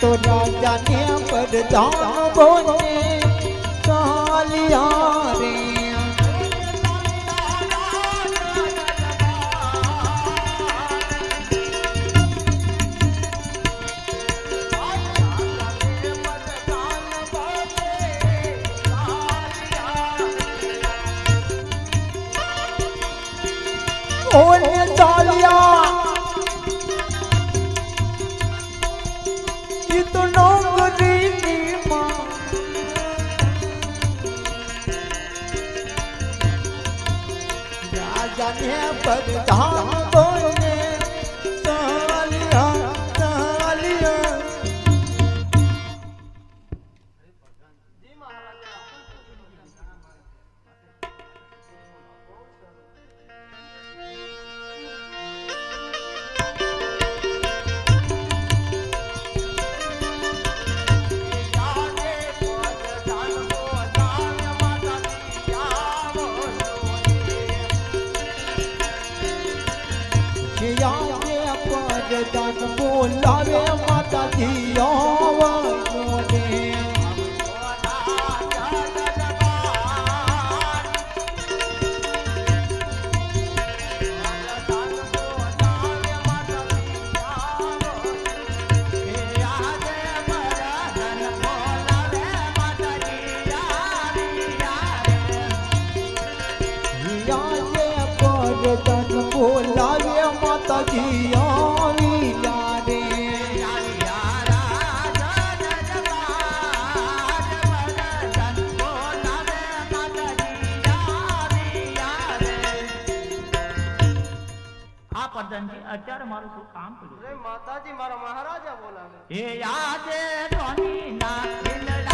તો રાજાને પ્રધાન બોલે ચાલ્યા રે. રાજાને પ્રધાન પરદાન બોલાવે માતાજી બોલાવે માતાજી આ અત્યારે મારું શું કામ પડ્યું માતાજી મારા મહારાજા બોલાવે એ આજે ધોની ના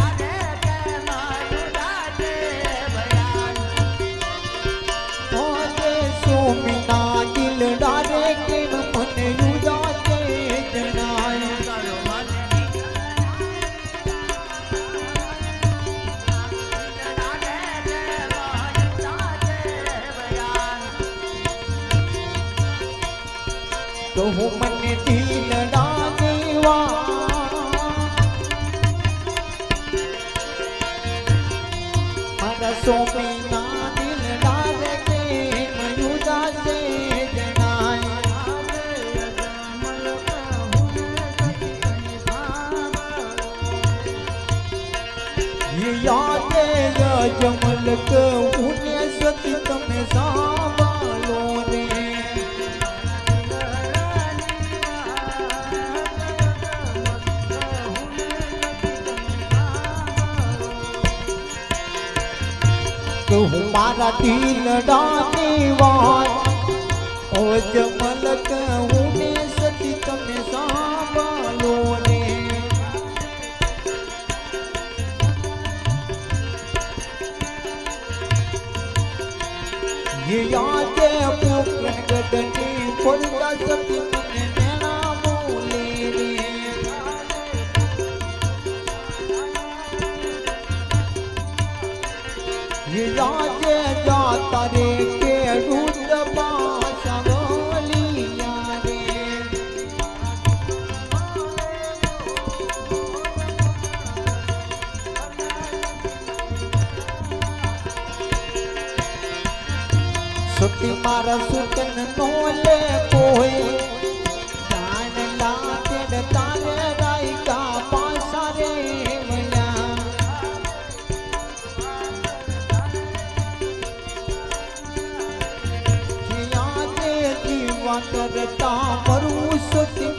હું મને દિલડા દેવા મારા સોમીના દિલડા રે કેમ યુદા છે જણાય યાદે યજમલ કહું ને સતી તમે સાંભળો હું મારા દિલ રાતી વાય. ઓ જમલ કહું ને સતી તમે સાંભળો ને. યે યાદે પુત્ર ગદની પડતા સતી મારા સુતન નો લે કોઈ જાણ લાતે તારે રાઈકા પાસા રે મલ્યા યાદે જીવા કરતા મરું સુતી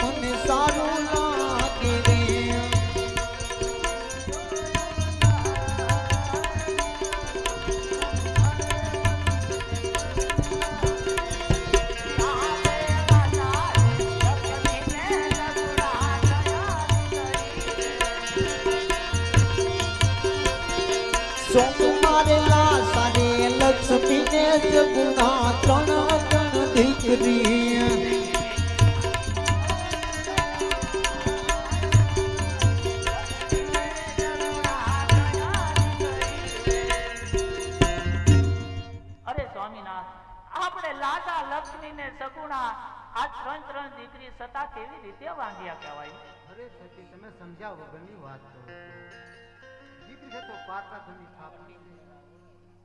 આપણે ને સગુણા આ ત્રણ ત્રણ દીકરી સતા કેવી રીતે વાંગ્યા કહેવાય? અરે સતી તમે સમજ્યા વગરની વાત કરો દીકરી છે તો પાત્ર ઘરની સ્થાપના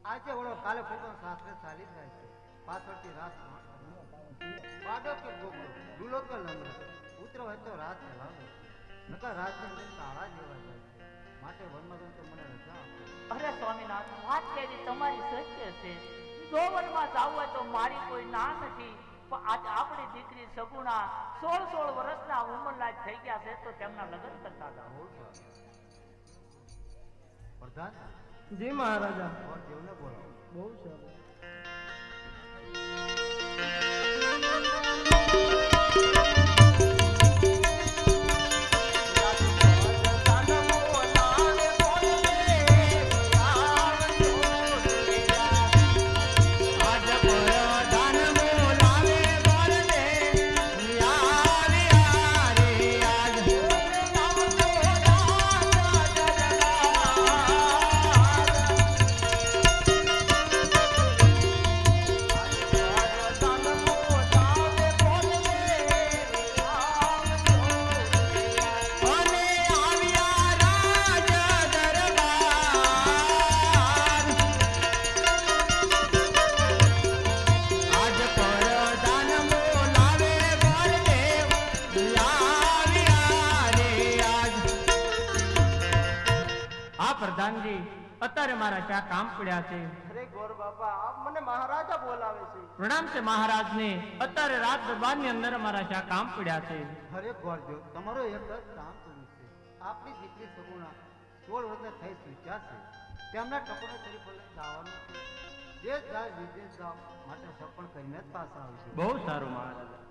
આજે ઓળો કાલે પોતાનો શાસ્ત્ર ચાલી જાય છે. પાછળથી રાત પાડો કે ગોગો ડૂલો કે લંગડો. પુત્ર હોય તો રાત ચલાવો નકર રાતની તાળા જેવા જાય માટે વનમાં તો મને રજા આપો. અરે સ્વામીનાથ વાત કરી તમારી સત્ય છે. જો વનમાં જવું હોય તો મારી કોઈ ના નથી. પણ આજે આપણી દીકરી સગુણા સોળ સોળ વર્ષના ઉંમરના થઈ ગયા છે તો તેમના લગ્ન કરતા હતા. પ્રધાન જી મહારાજા. બહુ સારું મારા ક્યાં કામ પડ્યા છે. અરે ગોર બાપા આપ મને મહારાજા બોલાવે છે. પ્રણામ છે મહારાજને. અત્યારે રાત દરબારની અંદર અમારા ક્યાં કામ પડ્યા છે. અરે ગોરજો તમારો એક જ કામ કર્યું છે. આપણી દીકરી સગુણા સોળ વર્ષ થઈ સ્વીચ્યા છે. તેમના ટકોરે શરીફ જવાનું છે. જે જાય વિદેશ માટે સપણ કરીને જ પાછા આવશે બહુ સારું મહારાજ.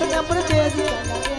પર દેવ ચાલિયા રે ચાલ્યા